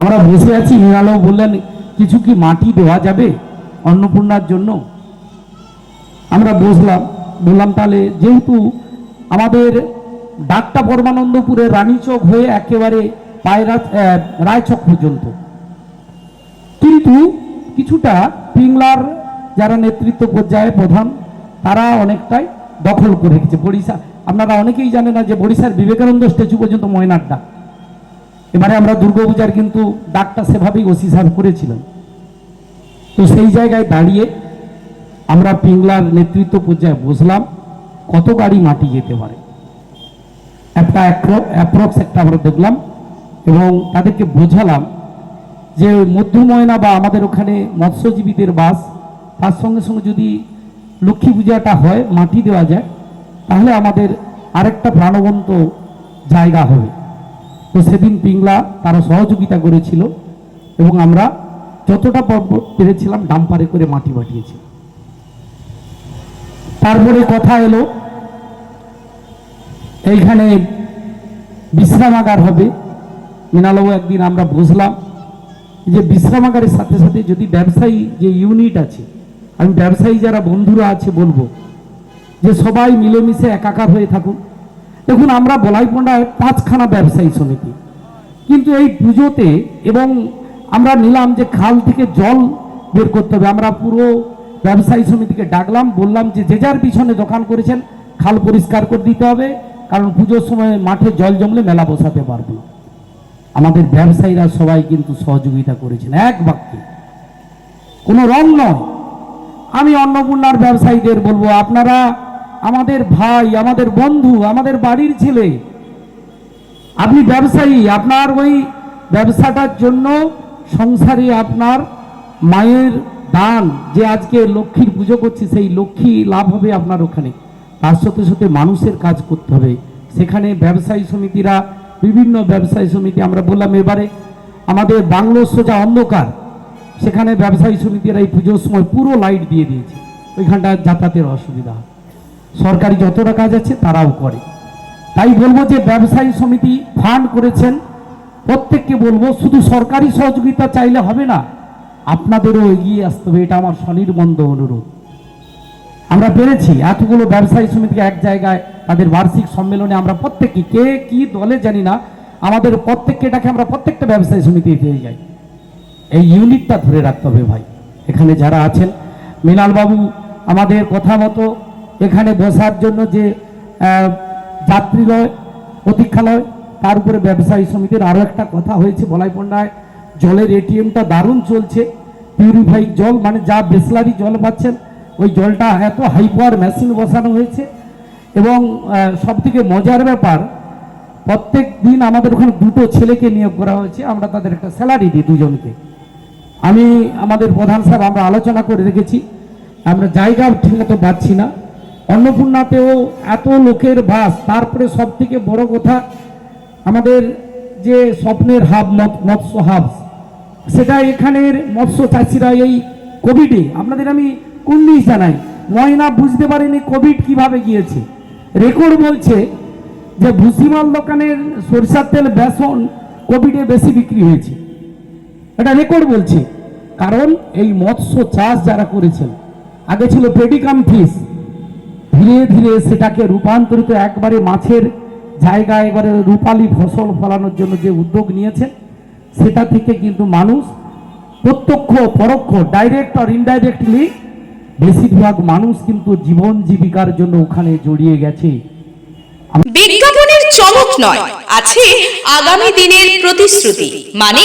আমরা বসে আছি মৃণালও বললেন, কিছু কি মাটি দেওয়া যাবে অন্নপূর্ণার জন্য? আমরা বসলাম, বললাম, তাহলে যেহেতু আমাদের ডাকটা পরমানন্দপুরে রানীচক হয়ে একেবারে পায়রা রায়চক পর্যন্ত। কিন্তু কিছুটা পিংলার যারা নেতৃত্ব পর্যায়ে প্রধান, তারা অনেকটাই দখল করে রেখেছে। বরিশা, আপনারা অনেকেই জানেন না যে বরিশার বিবেকানন্দ স্ট্যাচু পর্যন্ত ময়নার ডাক এবারে আমরা দুর্গাপূজার কিন্তু ডাকটা সেভাবেই ওসি সাহেব করেছিলেন তো সেই জায়গায় দাঁড়িয়ে আমরা পিংলার নেতৃত্ব পর্যায়ে বসলাম, কত গাড়ি মাটি যেতে পারে। একটা অ্যাপ্রক্স একটা আমরা দেখলাম এবং তাদেরকে বোঝালাম যে মধ্য ময়না বা আমাদের ওখানে মৎস্যজীবীদের বাস, তার সঙ্গে সঙ্গে যদি লক্ষ্মী পূজাটা হয়, মাটি দেওয়া যায়, তাহলে আমাদের আরেকটা প্রাণবন্ত জায়গা হবে। তো সেদিন পিংলা তারা সহযোগিতা করেছিল এবং আমরা যতটা পেরেছিলাম ডাম্পারে করে মাটি পাঠিয়েছি তারপরে কথা এলো, এইখানে বিশ্রামাগার হবে। মৃণালবাবু একদিন আমরা বুঝলাম যে বিশ্রামাগারের সাথে সাথে যদি ব্যবসায়ী যে ইউনিট আছে, আমি ব্যবসায়ী যারা বন্ধুরা আছে বলব, যে সবাই মিলেমিশে একাকার হয়ে থাকুন। দেখুন, আমরা বলাইপন্ডায় পাঁচখানা ব্যবসায়ী সমিতি। কিন্তু এই পুজোতে এবং আমরা নিলাম যে খাল থেকে জল বের করতে হবে, আমরা পুরো ব্যবসায়ী সমিতিকে ডাকলাম, বললাম যে যে যার পিছনে দোকান করেছেন, খাল পরিষ্কার করে দিতে হবে, কারণ পুজোর সময় মাঠে জল জমলে মেলা বসাতে পারব না। আমাদের ব্যবসায়ীরা সবাই কিন্তু সহযোগিতা করেছেন, এক বাক্যে। কোনো রং নয়। আমি অন্নপূর্ণার ব্যবসায়ীদের বলব, আপনারা আমাদের ভাই, আমাদের বন্ধু, আমাদের বাড়ির ছেলে, আপনি ব্যবসায়ী, আপনার ওই ব্যবসাটার জন্য সংসারে আপনার মায়ের দান, যে আজকে লক্ষ্মীর পুজো করছি, সেই লক্ষ্মী লাভ হবে আপনার ওখানে। তার সাথে সাথে মানুষের কাজ করতে হবে। সেখানে ব্যবসায়ী সমিতিরা, বিভিন্ন ব্যবসায়ী সমিতি, আমরা বললাম এবারে আমাদের বাংলো সোজা অন্ধকার। সেখানে ব্যবসায়ী সমিতিরা এই পুজোর সময় পুরো লাইট দিয়ে দিয়েছে। ওইখানটা যাতায়াতের অসুবিধা। সরকারি যতটা কাজ আছে তারাও করে। তাই বলব যে ব্যবসায়ী সমিতি ফান্ড করেছেন, প্রত্যেককে বলব শুধু সরকারি সহযোগিতা চাইলে হবে না, আপনাদেরও এগিয়ে আসতে হবে, এটা আমার স্বনির্বন্ধ অনুরোধ। আমরা পেরেছি, এতগুলো ব্যবসায়ী সমিতিকে এক জায়গায় তাদের বার্ষিক সম্মেলনে আমরা প্রত্যেককে, কে কি দলে জানি না, আমাদের প্রত্যেককে, এটাকে আমরা প্রত্যেকটা ব্যবসায়ী সমিতি পেয়ে যাই। এই ইউনিটটা ধরে রাখতে হবে ভাই। এখানে যারা আছেন মৃণালবাবু আমাদের কথা মতো এখানে বসার জন্য যে যাত্রীলয় প্রতীক্ষালয় তার উপরে ব্যবসায়ী সমিতির আরও একটা কথা হয়েছে বলাইপন্ডায়। জলের এটিএমটা দারুণ চলছে। পিউরিফাই জল মানে যা বেসলারি জল পাচ্ছেন, ওই জলটা এত হাই পাওয়ার মেশিন বসানো হয়েছে। এবং সব থেকে মজার ব্যাপার প্রত্যেক দিন আমাদের ওখানে দুটো ছেলেকে নিয়োগ করা হয়েছে, আমরা তাদের একটা স্যালারি দিই দুজনকে। আমি, আমাদের প্রধান সাহেব আমরা আলোচনা করে রেখেছি। আমরা জায়গা ঠিকমতো পাচ্ছি না। অন্নপূর্ণাতেও এত লোকের বাস তারপরে সব থেকে বড় কথা আমাদের যে স্বপ্নের হাব, মৎ- মৎস্য হাব, সেটা এখানের মৎস্য চাষিরা এই কোভিডে আপনাদের আমি কুন্ডিশ জানাই, ময়না বুঝতে পারেনি কোভিড কীভাবে গিয়েছে। রেকর্ড বলছে যে ভুসিমাল দোকানের সরিষার তেল বেসন কোভিডে বেশি বিক্রি হয়েছে। এটা রেকর্ড বলছে। কারণ এই মৎস্য চাষ যারা করেছেন, আগে ছিল পেডিকাম ফিস ধীরে ধীরে সেটাকে রূপান্তরিত একবারে মাছের জায়গায় এবারে রূপালি ফসল ফলানোর জন্য যে উদ্যোগ নিয়েছেন সেটা থেকে কিন্তু মানুষ প্রত্যক্ষ, পরোক্ষ ডাইরেক্ট আর ইনডাইরেক্টলি বেশিরভাগ মানুষ কিন্তু জীবন জীবিকার জন্য ওখানে জড়িয়ে গেছে। বিজ্ঞাপনের চমক নয়, আছে আগামী দিনের প্রতিশ্রুতি মানে